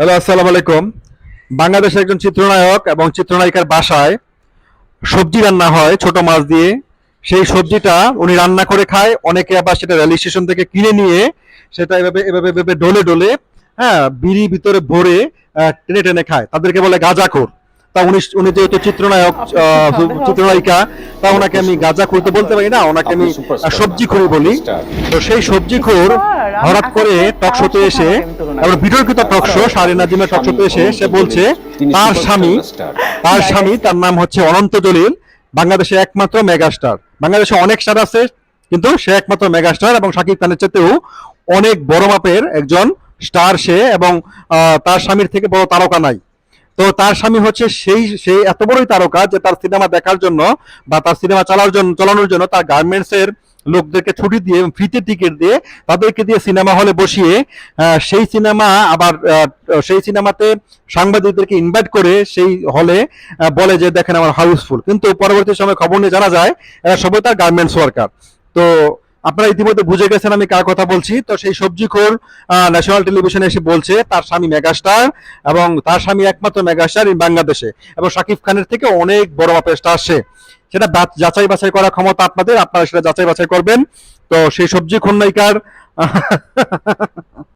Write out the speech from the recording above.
Hello, আসসালাম আলাইকুম। বাংলাদেশের একজন চিত্রনায়ক এবং চিত্রনায়িকার বাসায় সবজি রান্না হয় ছোট মাছ দিয়ে। সেই সবজিটা উনি রান্না করে খায়। অনেকে আবার সেটা রেল স্টেশন থেকে কিনে নিয়ে সেটা এভাবে এভাবে এভাবে ডলে ডলে হ্যাঁ বিড়ি ভিতরে ভরে টেনে টেনে খায়। তাদেরকে বলে গাঁজাখোর। তা উনি উনি যেহেতু চিত্রনায়ক আহ, চিত্রনায়িকা তা ওনাকে আমি গাঁজাখোর তো বলতে পারি না ওনাকে আমি সবজি খড়ি বলি। তো সেই সবজি খোর হঠাৎ করে টক শোতে এসে এবং বিতর্কিত টক শো সারি নাজিমের টক শোতে এসে সে বলছে তার স্বামী তার স্বামী তার নাম হচ্ছে অনন্ত জলিল বাংলাদেশে একমাত্র মেগাস্টার। বাংলাদেশে অনেক স্টার আছে কিন্তু সে একমাত্র মেগাস্টার এবং শাকিব খানের চেতেও অনেক বড় মাপের একজন স্টার সে এবং আহ, তার স্বামীর থেকে বড় তারকা নাই। তো তার স্বামী হচ্ছে সেই সেই এত বড়ই তারকা যে তার সিনেমা দেখার জন্য বা তার সিনেমা চালানোর জন্য চালানোর জন্য তার গার্মেন্টস এর লোকদেরকে ছুটি দিয়ে ফ্রিতে টিকিট দিয়ে তাদেরকে দিয়ে সিনেমা হলে বসিয়ে সেই সিনেমা আবার সেই সিনেমাতে সাংবাদিকদেরকে ইনভাইট করে সেই হলে বলে যে, দেখেন আমার হাউসফুল কিন্তু পরবর্তী সময় খবর নিয়ে জানা যায় সবাই তার গার্মেন্টস ওয়ার্কার তো আপনারা ইতিমধ্যে বুঝে গেছেন আমি কার কথা বলছি। তো সেই সবজি সবজিখোর ন্যাশনাল টেলিভিশনে এসে বলছে, তার স্বামী মেগাস্টার এবং তার স্বামী একমাত্র মেগাস্টার ইন বাংলাদেশে এবং শাকিব খানের থেকে অনেক বড় মাপের আসে সেটা যাচাই বাছাই করার ক্ষমতা আপনাদের, আপনারা সেটা যাচাই বাছাই করবেন। তো সেই সবজি খন্নাইকার